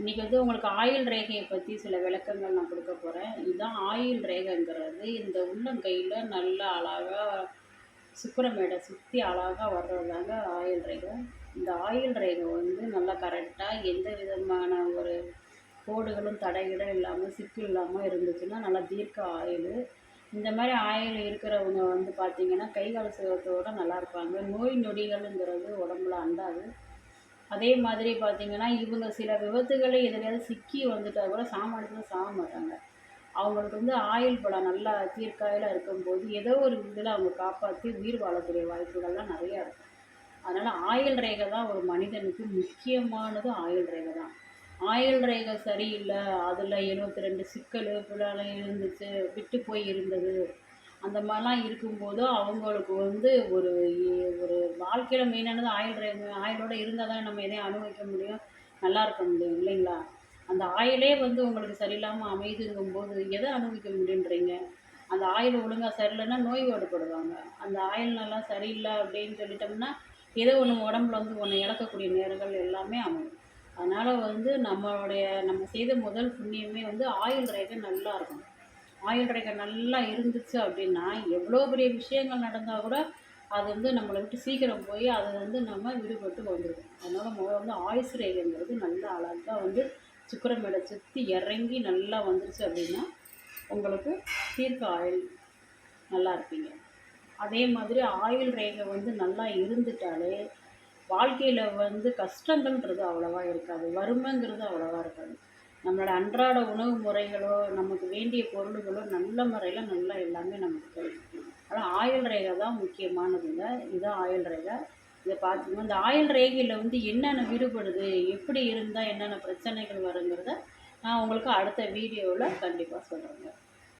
இன்றைக்கி வந்து உங்களுக்கு ஆயுள் ரேகையை பற்றி சில விளக்கங்கள் நான் கொடுக்க போகிறேன் இதுதான் ஆயுள் ரேகைங்கிறது. இந்த உள்ளங்கையில் நல்ல அழகாக சுக்கரமேடை சுற்றி அழகாக வர்றதாங்க ஆயுள் ரேகை. இந்த ஆயுள் ரேகை வந்து நல்லா கரெக்டாக எந்த விதமான ஒரு கோடுகளும் தடைகளும் இல்லாமல் சிக்கு இல்லாமல் இருந்துச்சுன்னா நல்லா தீர்க்க ஆயுள். இந்த மாதிரி ஆயில் இருக்கிறவங்க வந்து பார்த்திங்கன்னா கை கால் சுகத்தோட நல்லா இருப்பாங்க. நோய் நொடிகள்ங்கிறது உடம்புல அண்டாது. அதே மாதிரி பார்த்திங்கன்னா இவங்க சில விபத்துகளை எதிலையாவது சிக்கி வந்துட்டா கூட சாமானியத்தில் சாக மாட்டாங்க. அவங்களுக்கு வந்து ஆயுள் படம் நல்லா தீர்க்காயிலாக இருக்கும்போது ஏதோ ஒரு இதில் அவங்க காப்பாற்றி உயிர் வாழக்கூடிய வாய்ப்புகள்லாம் நிறையா இருக்கும் அதனால் ஆயுள் ரேகை தான் ஒரு மனிதனுக்கு முக்கியமானது ஆயுள் ரேகை தான். ஆயுள் ரேகை சரியில்லை அதில் எழுபத்தி ரெண்டு சிக்கல் இப்படிலாம் இருந்துச்சு விட்டு போய் இருந்தது. அந்த மாதிரிலாம் இருக்கும்போது அவங்களுக்கு வந்து ஒரு ஒரு வாழ்க்கையில் மெயினானது ஆயில் ஆயிலோடு இருந்தால் தான் நம்ம எதையும் அனுபவிக்க முடியும். நல்லா இருக்க முடியும் இல்லைங்களா? அந்த ஆயிலே வந்து உங்களுக்கு சரியில்லாமல் அமைதுங்கும்போது எதை அனுபவிக்க முடியுன்றீங்க? அந்த ஆயில் ஒழுங்காக சரியில்லைன்னா நோய் வாடுபடுவாங்க அந்த ஆயில் நல்லா சரியில்லை அப்படின்னு சொல்லிட்டோம்னா ஏதோ ஒன்று உடம்புல வந்து ஒன்று இழக்கக்கூடிய நேரங்கள் எல்லாமே அமையும். அதனால் வந்து நம்மளுடைய நம்ம செய்த முதல் புண்ணியமே வந்து ஆயில் ரேகை நல்லா இருக்கணும். ஆயுள் ரேகை நல்லா இருந்துச்சு அப்படின்னா எவ்வளோ பெரிய விஷயங்கள் நடந்தால் கூட அது வந்து நம்மளை விட்டு சீக்கிரம் போய் அதை வந்து நம்ம விடுபட்டு வந்துடும் அதனால் முதல்ல வந்து ஆயுஸ் ரேகைங்கிறது நல்லா அழகாக வந்து சுக்கரமேடை சுற்றி இறங்கி நல்லா வந்துருச்சு அப்படின்னா உங்களுக்கு தீர்க்க ஆயுள் நல்லா இருப்பீங்க. அதே மாதிரி ஆயுள் ரேகை வந்து நல்லா இருந்துட்டாலே வாழ்க்கையில் வந்து கஷ்டங்கள்ன்றது அவ்வளோவா இருக்காது. வறுமைங்கிறது அவ்வளோவா இருக்காது. நம்மளோட அன்றாட உணவு முறைகளோ நமக்கு வேண்டிய பொருள்களோ நல்ல முறையில் நல்லா எல்லாமே நமக்கு கிடைக்கும் ஆனால் ஆயுள் ரேகை தான் முக்கியமானதுங்க இதுதான் ஆயுள் ரேகை. இதை பார்த்துக்கோங்க இந்த ஆயுள் ரேகையில் வந்து என்னென்ன விடுபடுது எப்படி இருந்தால் என்னென்ன பிரச்சனைகள் வருங்கிறத நான் உங்களுக்கு அடுத்த வீடியோவில் கண்டிப்பாக சொல்கிறேங்க